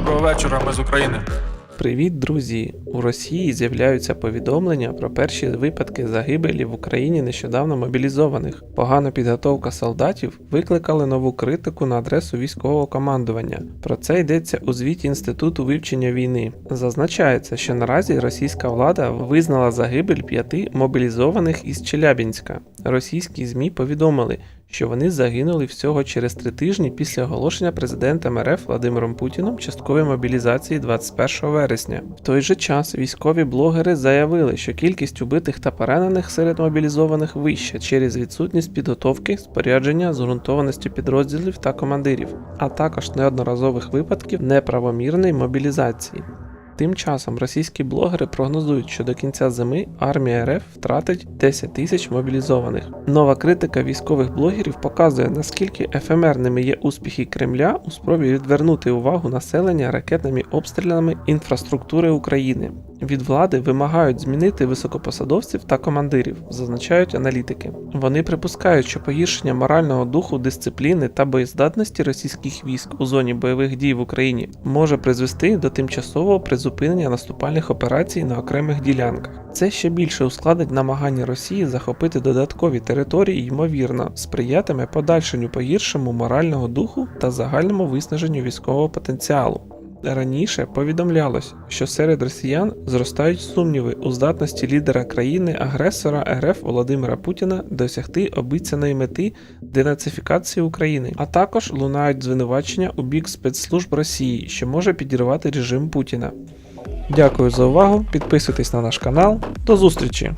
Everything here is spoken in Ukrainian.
Доброго вечора, ми з України. Привіт, друзі! У Росії з'являються повідомлення про перші випадки загибелі в Україні нещодавно мобілізованих. Погана підготовка солдатів викликали нову критику на адресу військового командування. Про це йдеться у звіті Інституту вивчення війни. Зазначається, що наразі російська влада визнала загибель п'яти мобілізованих із Челябінська. Російські ЗМІ повідомили, що вони загинули всього через три тижні після оголошення президентом РФ Владимиром Путіном часткової мобілізації 21 вересня. В той же час військові блогери заявили, що кількість убитих та поранених серед мобілізованих вища через відсутність підготовки, спорядження, зґрунтованості підрозділів та командирів, а також неодноразових випадків неправомірної мобілізації. Тим часом російські блогери прогнозують, що до кінця зими армія РФ втратить 10 тисяч мобілізованих. Нова критика військових блогерів показує, наскільки ефемерними є успіхи Кремля у спробі відвернути увагу населення ракетними обстрілами інфраструктури України. Від влади вимагають змінити високопосадовців та командирів, зазначають аналітики. Вони припускають, що погіршення морального духу, дисципліни та боєздатності російських військ у зоні бойових дій в Україні може призвести до тимчасового призупинення наступальних операцій на окремих ділянках. Це ще більше ускладить намагання Росії захопити додаткові території, ймовірно, сприятиме подальшенню погіршенню морального духу та загальному виснаженню військового потенціалу. Раніше повідомлялось, що серед росіян зростають сумніви у здатності лідера країни-агресора РФ Володимира Путіна досягти обіцяної мети денацифікації України, а також лунають звинувачення у бік спецслужб Росії, що може підірвати режим Путіна. Дякую за увагу, підписуйтесь на наш канал. До зустрічі!